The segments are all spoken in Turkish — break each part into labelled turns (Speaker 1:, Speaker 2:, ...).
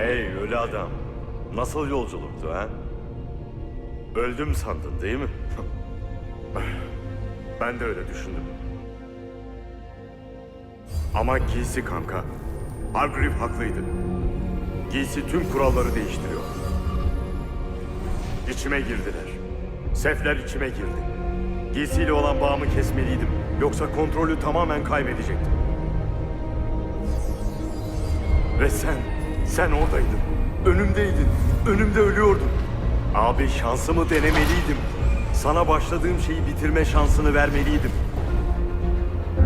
Speaker 1: Hey ölü adam. Nasıl yolculuktu ha? Öldüm sandın değil mi? ben de öyle düşündüm. Ama giysi kanka. Hargreave haklıydı. Giysi tüm kuralları değiştiriyor. İçime girdiler. Sefler içime girdi. Giysiyle olan bağımı kesmeliydim. Yoksa kontrolü tamamen kaybedecektim. Ve sen, sen oradaydın. Önümdeydin. Önümde ölüyordun. Abi şansımı denemeliydim. Sana başladığım şeyi bitirme şansını vermeliydim.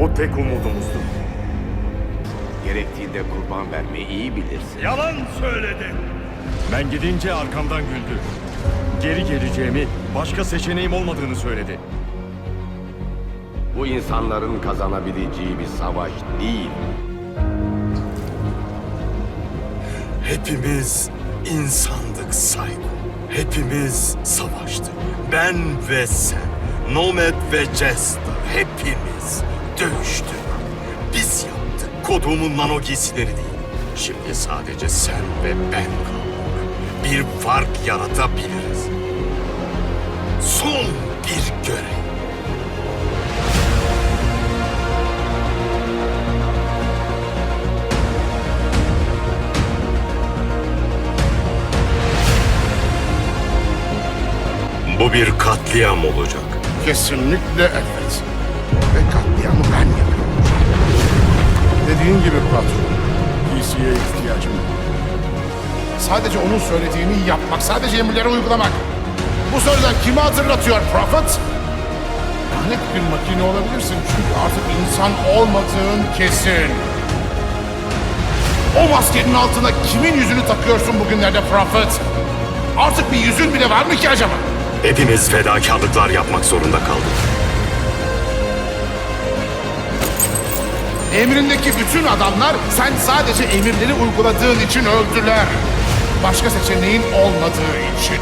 Speaker 1: O tek umudumuzdu.
Speaker 2: Gerektiğinde kurban vermeyi iyi bilirsin.
Speaker 1: Yalan söyledin. Ben gidince arkamdan güldü. Geri geleceğimi, başka seçeneğim olmadığını söyledi.
Speaker 2: Bu insanların kazanabileceği bir savaş değil.
Speaker 3: Hepimiz insandık Sayko. Hepimiz savaştık. Ben ve sen. Nomad ve Jester. Hepimiz dövüştük. Biz yaptık. Koduğumun nano giysileri değil. Şimdi sadece sen ve ben kaldık. Bir fark yaratabiliriz. Son bir görev. Bu bir katliam olacak.
Speaker 4: Kesinlikle evet. Ve katliamı ben yapıyorum. Dediğin gibi patron. Giysiye ihtiyacım yok. Sadece onun söylediğini yapmak, sadece emirleri uygulamak. Bu sözler kimi hatırlatıyor Prophet? Lanet bir makine olabilirsin çünkü artık insan olmadığın kesin. O maskenin altına kimin yüzünü takıyorsun bugünlerde Prophet? Artık bir yüzün bile var mı ki acaba?
Speaker 3: Hepimiz fedakarlıklar yapmak zorunda kaldık.
Speaker 4: Emrindeki bütün adamlar sen sadece emirleri uyguladığın için öldüler. Başka seçeneğin olmadığı için.